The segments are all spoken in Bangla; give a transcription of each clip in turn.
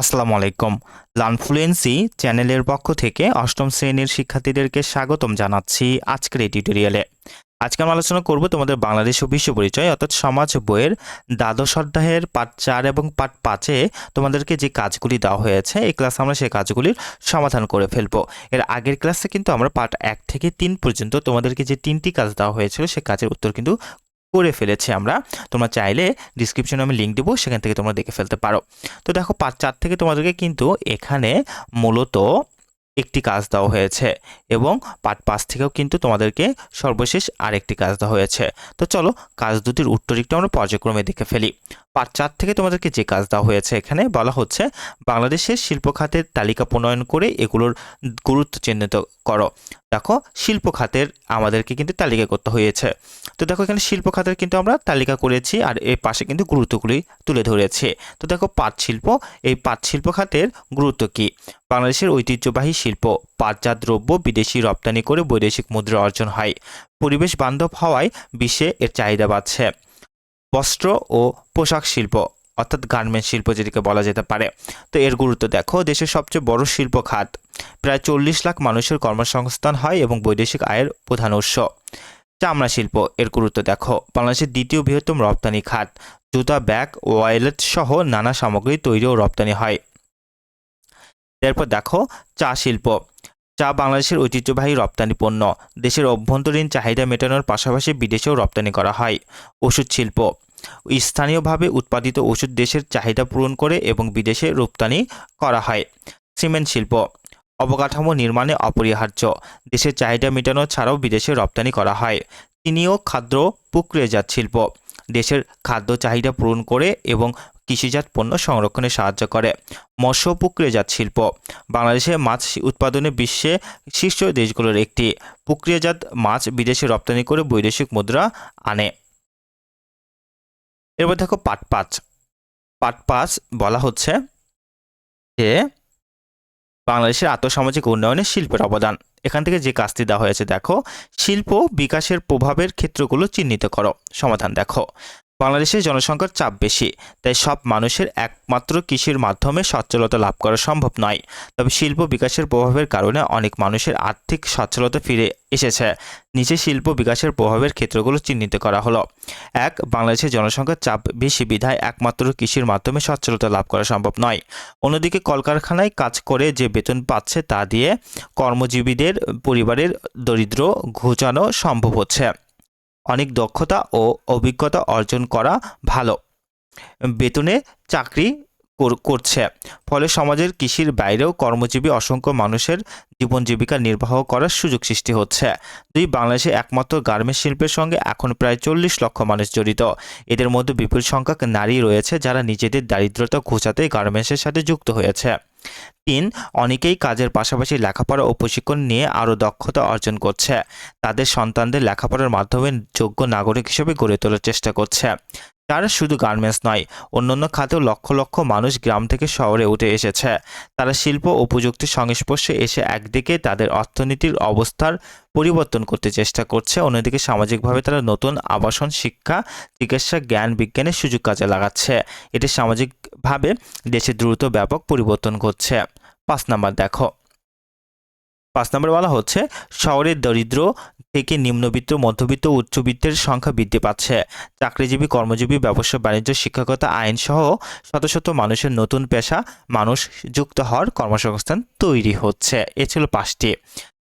আসসালামু আলাইকুম। লানফ্লুয়েন্সি চ্যানেলের পক্ষ থেকে অষ্টম শ্রেণির শিক্ষার্থীদেরকে স্বাগতম জানাচ্ছি আজকের এই টিউটোরিয়ালে। আজকে আমরা আলোচনা করব তোমাদের বাংলাদেশ ও বিশ্ব পরিচয়, অর্থাৎ সমাজ বইয়ের দ্বাদশ অধ্যায়ের পাঠ চার এবং পাঠ পাঁচে তোমাদেরকে যে কাজগুলি দেওয়া হয়েছে, এই ক্লাসে আমরা সেই কাজগুলির সমাধান করে ফেলব। এর আগের ক্লাসে কিন্তু আমরা পাঠ এক থেকে তিন পর্যন্ত তোমাদেরকে যে তিনটি কাজ দেওয়া হয়েছিল, সে কাজের উত্তর কিন্তু করে ফেলেছি আমরা। তোমরা চাইলে ডিসক্রিপশনে আমি লিঙ্ক দেবো, সেখান থেকে তোমরা দেখে ফেলতে পারো। তো দেখো, পাঁচ চার থেকে তোমাদেরকে কিন্তু এখানে মূলত একটি কাজ দেওয়া হয়েছে এবং পার্ট পাঁচ থেকেও কিন্তু তোমাদেরকে সর্বশেষ আরেকটি কাজ দেওয়া হয়েছে। তো চলো, কাজ দুটির উত্তর একটু আমরা পর্যায়ক্রমে দেখে ফেলি। পার্ট চার থেকে তোমাদেরকে যে কাজ দেওয়া হয়েছে এখানে বলা হচ্ছে, বাংলাদেশের শিল্প খাতের তালিকা প্রণয়ন করে এগুলোর গুরুত্ব চিহ্নিত করো। দেখো, শিল্প খাতের আমাদেরকে কিন্তু তালিকা করতে হয়েছে। তো দেখো, এখানে শিল্প খাতের কিন্তু আমরা তালিকা করেছি আর এর পাশে কিন্তু গুরুত্বগুলি তুলে ধরেছে। তো দেখো, পাট শিল্প, এই পাট শিল্প খাতের গুরুত্ব কি? বাংলাদেশের ঐতিহ্যবাহী শিল্প, পাটজাত দ্রব্য বিদেশি রপ্তানি করে বৈদেশিক মুদ্রা অর্জন হয়। পরিবেশ বান্ধব হওয়ায় বিশ্বে এর চাহিদা বাড়ছে। বস্ত্র ও পোশাক শিল্প অর্থাৎ গার্মেন্টস শিল্প যেটিকে বলা যেতে পারে। তো এর গুরুত্ব দেখো, দেশের সবচেয়ে বড় শিল্প খাত। প্রায় চল্লিশ লাখ মানুষের কর্মসংস্থান হয় এবং বৈদেশিক আয়ের প্রধান উৎস। চামড়া শিল্প, এর গুরুত্ব দেখো। বাংলাদেশের দ্বিতীয় বৃহত্তম রপ্তানি খাত। জুতা, ব্যাগ ওয়ালেট সহ নানা সামগ্রী তৈরি ও রপ্তানি হয়। এরপর দেখো, চা শিল্প। চা বাংলাদেশের ঐতিহ্যবাহী রপ্তানি পণ্য। দেশের অভ্যন্তরীণ চাহিদা মেটানোর পাশাপাশি বিদেশেও রপ্তানি করা হয়। ওষুধ শিল্প। স্থানীয়ভাবে উৎপাদিত ওষুধ দেশের চাহিদা পূরণ করে এবং বিদেশে রপ্তানি করা হয়। সিমেন্ট শিল্প, অবকাঠামো নির্মাণে অপরিহার্য। দেশের চাহিদা মেটানো ছাড়াও বিদেশে রপ্তানি করা হয়। চিনিও খাদ্য প্রক্রিয়াজাত শিল্প। দেশের খাদ্য চাহিদা পূরণ করে এবং কৃষিজাত পণ্য সংরক্ষণে সাহায্য করে। মৎস্য প্রক্রিয়াজাত শিল্প। বাংলাদেশে মাছ উৎপাদনে বিশ্বে শীর্ষ দেশগুলোর একটি। প্রক্রিয়াজাত মাছ বিদেশে রপ্তানি করে বৈদেশিক মুদ্রা আনে। এরপর দেখো পাট পাঁচ। পাট পাঁচ বলা হচ্ছে যে বাংলাদেশের আর্থসামাজিক উন্নয়নে শিল্পের অবদান। এখান থেকে যে কাজটি দেওয়া হয়েছে, দেখো, শিল্প বিকাশের প্রভাবের ক্ষেত্রগুলো চিহ্নিত করো। সমাধান দেখো। বাংলাদেশের জনসংখ্যার চাপ বেশি, তাই সব মানুষের একমাত্র কৃষির মাধ্যমে সচ্ছলতা লাভ করা সম্ভব নয়। তবে শিল্প বিকাশের প্রভাবের কারণে অনেক মানুষের আর্থিক সচ্ছলতা ফিরে এসেছে। নিচে শিল্প বিকাশের প্রভাবের ক্ষেত্রগুলো চিহ্নিত করা হলো। এক, বাংলাদেশের জনসংখ্যার চাপ বেশি বিধায় একমাত্র কৃষির মাধ্যমে সচ্ছলতা লাভ করা সম্ভব নয়। অন্যদিকে কলকারখানায় কাজ করে যে বেতন পাচ্ছে তা দিয়ে কর্মজীবীদের পরিবারের দরিদ্র ঘোচানো সম্ভব হচ্ছে। অনেক দক্ষতা ও অভিজ্ঞতা অর্জন করা ভালো। বেতনে চাকরি কর- করছে। ফলে সমাজের কৃষির বাইরেও কর্মজীবী অসংখ্য মানুষের জীবন জীবিকা নির্বাহ করার সুযোগ সৃষ্টি হচ্ছে। দুই বাংলাদেশে একমাত্র গার্মেন্টস শিল্পের সঙ্গে এখন প্রায় চল্লিশ লক্ষ মানুষ জড়িত। এদের মধ্যে বিপুল সংখ্যক নারী রয়েছে যারা নিজেদের দারিদ্রতা ঘোচাতে গার্মেন্টসের সাথে যুক্ত হয়েছে। তিন, অনেকেই কাজের পাশাপাশি লেখাপড়া ও প্রশিক্ষণ নিয়ে আরও দক্ষতা অর্জন করছে। তাদের সন্তানদের লেখাপড়ার মাধ্যমে যোগ্য নাগরিক হিসেবে গড়ে তোলার চেষ্টা করছে। তারা শুধু গার্মেন্টস নয়, অন্যান্য খাতেও লক্ষ লক্ষ মানুষ গ্রাম থেকে শহরে উঠে এসেছে। তারা শিল্প ও প্রযুক্তির সংস্পর্শে এসে একদিকে তাদের অর্থনীতির অবস্থার পরিবর্তন করতে চেষ্টা করছে, অন্যদিকে সামাজিকভাবে তারা নতুন আবাসন, শিক্ষা, চিকিৎসা, জ্ঞান, বিজ্ঞানের সুযোগ কাজে লাগাচ্ছে। এটি সামাজিকভাবে দেশে দ্রুত ব্যাপক পরিবর্তন ঘটছে। পাঁচ নাম্বার দেখো। পাঁচ নম্বর বলা হচ্ছে, শহরের দরিদ্র থেকে নিম্নবিত্ত, মধ্যবিত্ত, উচ্চবিত্তের সংখ্যা বৃদ্ধি পাচ্ছে। চাকরিজীবী, কর্মজীবী, ব্যবসা, বাণিজ্য শিক্ষকতা আইন সহ শত শত মানুষের নতুন পেশা মানুষ যুক্ত হওয়ার কর্মসংস্থান তৈরি হচ্ছে। এ ছিল পাঁচটি।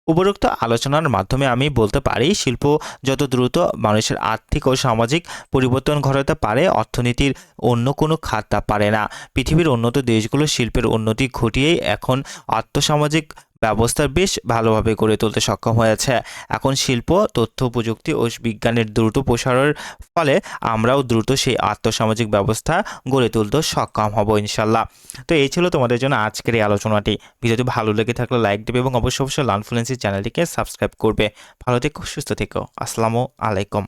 উপরোক্ত আলোচনার মাধ্যমে আমি বলতে পারি, শিল্প যত দ্রুত মানুষের আর্থিক ও সামাজিক পরিবর্তন ঘটাতে পারে, অর্থনীতির অন্য কোনো খাত পারে না। পৃথিবীর উন্নত দেশগুলো শিল্পের উন্নতি ঘটিয়েই এখন আর্থসামাজিক ব্যবস্থা বেশ ভালোভাবে গড়ে তুলতে সক্ষম হয়েছে। এখন শিল্প, তথ্য, প্রযুক্তি ও বিজ্ঞানের দ্রুত প্রসারের ফলে আমরাও দ্রুত সেই আর্থসামাজিক ব্যবস্থা গড়ে তুলতে সক্ষম হব ইনশাল্লাহ। তো এই ছিল তোমাদের জন্য আজকের এই আলোচনাটি। ভিডিওটি ভালো লেগে থাকলে লাইক দেবে এবং অবশ্যই অবশ্যই লানফ্লুয়েন্সি চ্যানেলটিকে সাবস্ক্রাইব করবে। ভালো থেকো, সুস্থ থেকো। আসসালামু আলাইকুম।